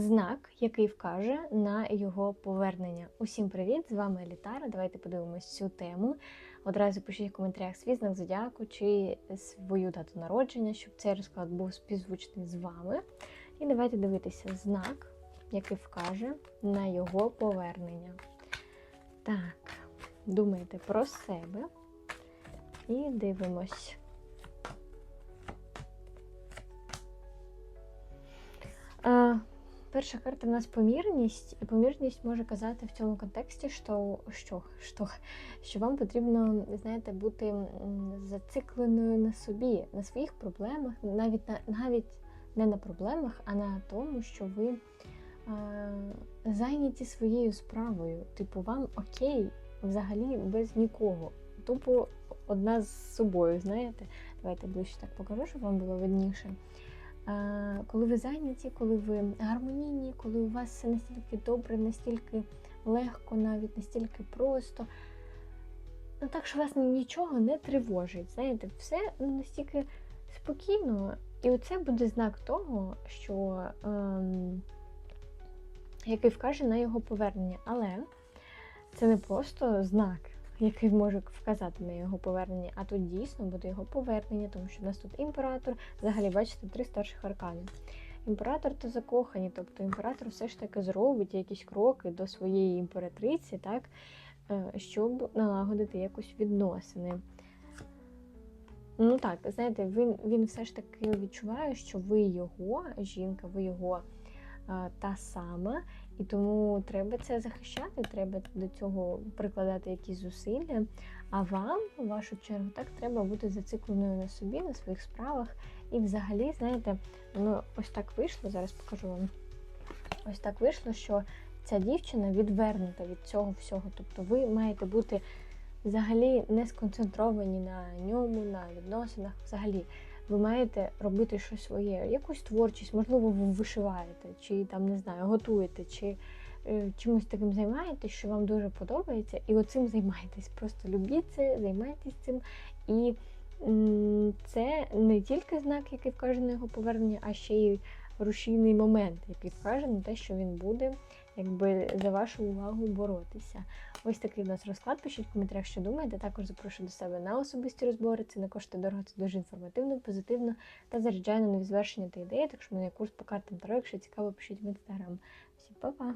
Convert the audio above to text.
знак, який вкаже на його повернення. Усім привіт! З вами Елітара. Давайте подивимось цю тему. Одразу пишіть в коментарях свій знак зодіаку чи свою дату народження, щоб цей розклад був співзвучний з вами. І давайте дивитися знак, який вкаже на його повернення. Так, думайте про себе і дивимось. А, Перша карта в нас помірність, і помірність може казати в цьому контексті, що що, що, що вам потрібно, знаєте, бути зацикленою на собі, на своїх проблемах, навіть на навіть не на проблемах, а на тому, що ви е, зайняті своєю справою. Типу, вам окей, взагалі без нікого. Тупо одна з собою, знаєте. Давайте ближче так покажу, щоб вам було видніше. Коли ви зайняті, коли ви гармонійні, коли у вас все настільки добре, настільки легко, навіть настільки просто, ну так що вас нічого не тривожить. Знаєте, все настільки спокійно. І оце буде знак того, що ем, який вкаже на його повернення. Але це не просто знак який може вказати на його повернення, а тут дійсно буде його повернення, тому що в нас тут імператор, взагалі, бачите, три старших аркани. Імператор то закохані, тобто імператор все ж таки зробить якісь кроки до своєї імператриці, так, е, щоб налагодити якось відносини. Ну так, знаєте, він він все ж таки відчуває, що ви його жінка, ви його та сама, і тому треба це захищати, треба до цього прикладати якісь зусилля. А вам, в вашу чергу, так треба бути зацикленою на собі, на своїх справах. І взагалі, знаєте, ну ось так вийшло, зараз покажу вам. Ось так вийшло, що ця дівчина відвернута від цього всього. Тобто ви маєте бути взагалі не сконцентровані на ньому, на відносинах. Взагалі, ви маєте робити щось своє, якусь творчість, можливо, ви вишиваєте, чи там не знаю, готуєте, чи е, чимось таким займаєтесь, що вам дуже подобається, і оцим займайтесь. Просто любіть це, займайтесь цим. І м це не тільки знак, який вкаже на його повернення, а ще й рушійний момент, який вкаже на те, що він буде якби за вашу увагу боротися. Ось такий у нас розклад. Пишіть в коментарях, що думаєте. Також запрошую до себе на особисті розбори. Це не коштує дорого, це дуже інформативно, позитивно та заряджає на нові звершення та ідеї. Так що мене курс по картам Таро. Якщо цікаво, пишіть в інстаграм. Всім па-па!